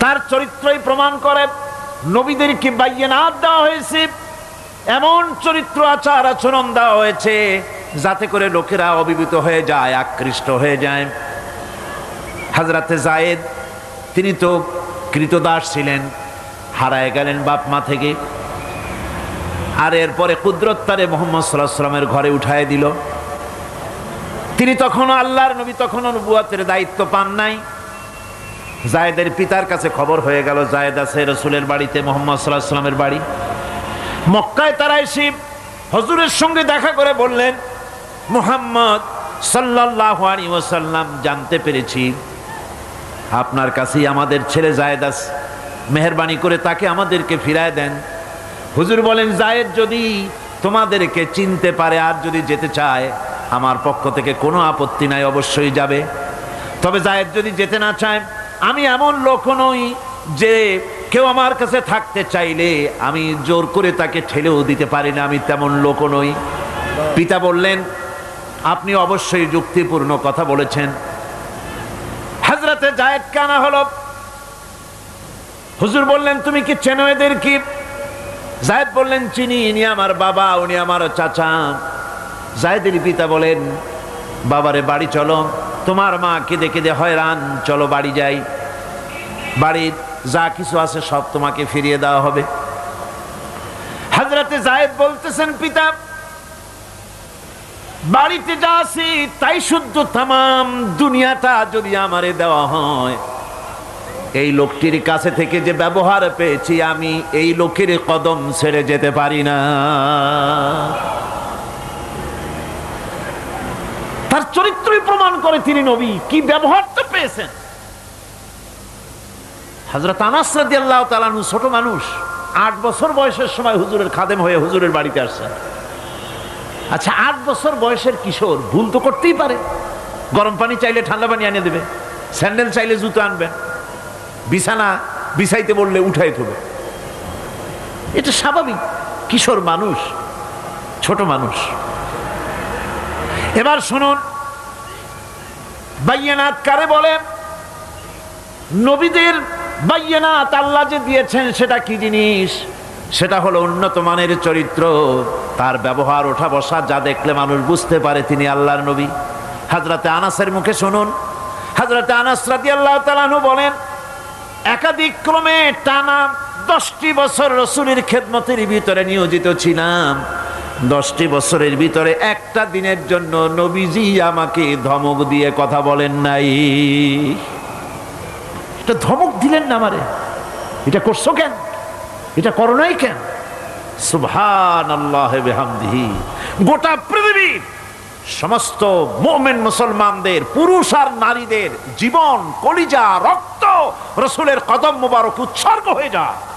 তার চরিত্রই প্রমাণ করে। নবীদেরকে বাইয়েনাত দেওয়া হয়েছে। এমন চরিত্র আচার আচরণ দেওয়া হয়েছে, যাতে করে লোকেরা অবিবিত হয়ে যায়, আকৃষ্ট হয়ে যায়। হাজরাতে জায়েদ তিনি তো কৃতদাস ছিলেন, হারায় গেলেন বাপ মা থেকে। আর এরপরে কুদরত তারে মোহাম্মদ সাল্লাহ সাল্লামের ঘরে উঠায় দিল। তিনি তখনও আল্লাহর নবী তখনও নবুয়াতের দায়িত্ব পান নাই। জায়েদের পিতার কাছে খবর হয়ে গেল, জায়েদ আছে রসুলের বাড়িতে, মোহাম্মদ সাল্লাহ সাল্লামের বাড়ি। মক্কায় তারা এসে হজুরের সঙ্গে দেখা করে বললেন, মুহাম্মদ সাল্লাহ আলী জানতে পেরেছি, আপনার কাছেই আমাদের ছেলে জায়েদ আছে। মেহরবানি করে তাকে আমাদেরকে ফিরায় দেন। হুজুর বলেন, জায়েদ যদি তোমাদেরকে চিনতে পারে, আর যদি যেতে চায়, আমার পক্ষ থেকে কোনো আপত্তি নাই, অবশ্যই যাবে। তবে জায়েদ যদি যেতে না চায় আমি এমন লোক নই যে কেউ আমার কাছে থাকতে চাইলে আমি জোর করে তাকে ঠেলেও দিতে পারি না, আমি তেমন লোক নই। পিতা বললেন, আপনি অবশ্যই যুক্তিপূর্ণ কথা বলেছেন। হাজরাতে জায়েদ কানা হলো। হুজুর বললেন, তুমি কি চেনো এদের কি? জায়েদ বললেন, চিনি, ইনি আমার বাবা, উনি আমার চাচা। জায়েদের পিতা বলেন, বাবারে বাড়ি চলো। তোমার মা কেঁদে কেঁদে হয়রান, চলো বাড়ি যাই। বাড়ির যা কিছু আছে সব তোমাকে ফিরিয়ে দেওয়া হবে। হাজরাতে জায়েদ বলতেছেন, পিতা, বাড়িতে যা আছি তাই শুদ্ধ তাম দুনিয়াটা যদি আমারে দেওয়া হয়। এই লোকটির কাছে থেকে যে ব্যবহার পেয়েছি আমি, এই লোকের কদম ছেড়ে যেতে পারি না তার চরিত্রই প্রমাণ করে তিনি নবী। কি ব্যবহারটা পেয়েছেন? হজরত আনাস রাদিয়াল্লাহু তাআলা ছোট মানুষ, আট বছর বয়সের সময় হুজুরের খাদেম হয়ে হুজুরের বাড়িতে আসছেন। আচ্ছা আট বছর বয়সের কিশোর, ভুল তো করতেই পারে। গরম পানি চাইলে ঠান্ডা পানি আনিয়ে দেবে, স্যান্ডেল চাইলে জুতো আনবেন, বিছানা বিছাইতে বললে উঠাই থবে। এটা স্বাভাবিক, কিশোর মানুষ, ছোট মানুষ। এবার শুনুন বাইয়ানাত কারে নবীদের বাইয়ানাত আল্লাহ যে দিয়েছেন, সেটা কি জিনিস? সেটা হলো উন্নত মানের চরিত্র। তার ব্যবহার ওঠা বসা যা দেখলে মানুষ বুঝতে পারে তিনি আল্লাহর নবী। হাজরাতে আনাসের মুখে শুনুন। হাজরাতে আনাস রাদি আল্লাহ তালানু বলেন, একাধিক ক্রমে টানা দশটি বছর রসুলের খেদমতের ভিতরে নিয়োজিত ছিলাম। দশটি বছরের ভিতরে একটা দিনের জন্য নবীজি আমাকে ধমক দিয়ে কথা বলেন নাই। এটা ধমক দিলেন না আমারে। এটা করছ কেন? এটা করো নাই কেন? সুবহান আল্লাহ বেহামদিহি। গোটা পৃথিবীর সমস্ত মোমেন মুসলমানদের, পুরুষ আর নারীদের জীবন, কলিজা, রক্ত, রসুলের কদম মুবারক উৎসর্গ হয়ে যায়।